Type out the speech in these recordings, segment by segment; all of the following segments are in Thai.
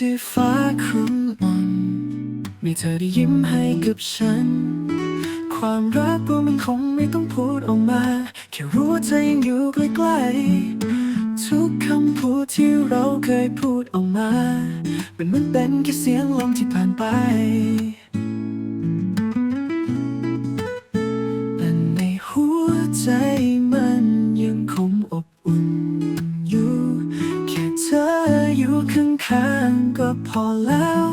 ที่ฟ้าครึ้มอ่นมีเธอได้ยิ้มให้กับฉัน ความรักก็มันคงไม่ต้องพูดออกมา แค่รู้ว่าเธอยังอยู่ใกล้ๆทุกคำพูดที่เราเคยพูดออกมา มันเหมือนเป็นแค่เสียงลมที่ผ่านไป อแล้ว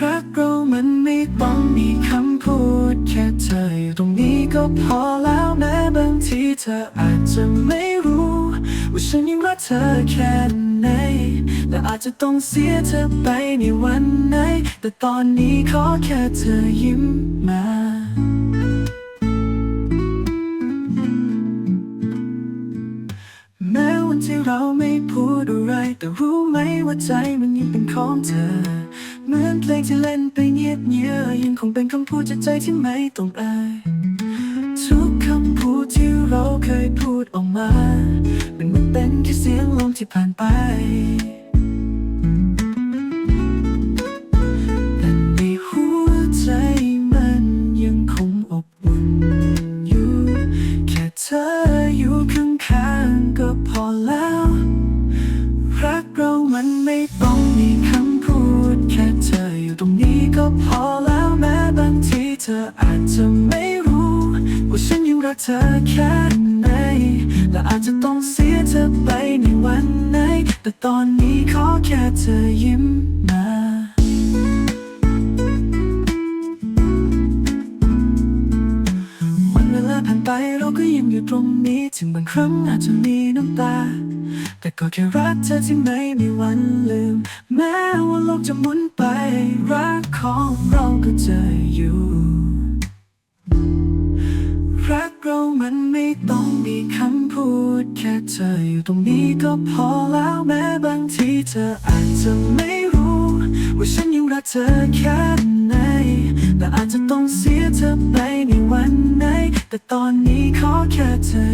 รักเรามันไม่ต้องมีคำพูด แค่เธออยู่ตรงนี้ก็พอแล้วแม้บางทีเธออาจจะไม่รู้ ว่าฉันยังรักเธอแค่ไหนและอาจจะต้องเสียเธอไปในวันไหน แต่ตอนนี้ขอแค่เธอยิ้มมา ที่เราไม่พูดอะไร แต่รู้ไหมว่าใจมันยังเป็นของเธอ เหมือนเพลงที่เล่นไปเงียบเงียยังคงเป็นคำพูดจากใจที่ไม่ต้องเอ่ยทุกคำพูดที่เราเคยพูดออกมา มันเหมันเป็นแค่เสียงลมที่ผ่านไป รักเธอแค่ไหน และอาจจะต้องเสียเธอไปในวันไหน แต่ตอนนี้ขอแค่เธอยิ้มมาวันเวลาผ่านไปเราก็ยังอยู่ตรงนี้ ถึงบางครั้งอาจจะมีน้ำตา แต่ก็แค่รักเธอที่ไม่มีวันลืม แม้ว่าโลกจะหมุนไป รักของเราก็จะอยู่ ค่เธออยู่ตรงนี้ก็พอแล้วแม้บางทีเธออาจจะไม่รู้ ว่าฉันยังรักเธอแค่ไหน แต่อาจจะต้องเสียเธอไปในวันไหน แต่ตอนนี้ขอแค่เธอ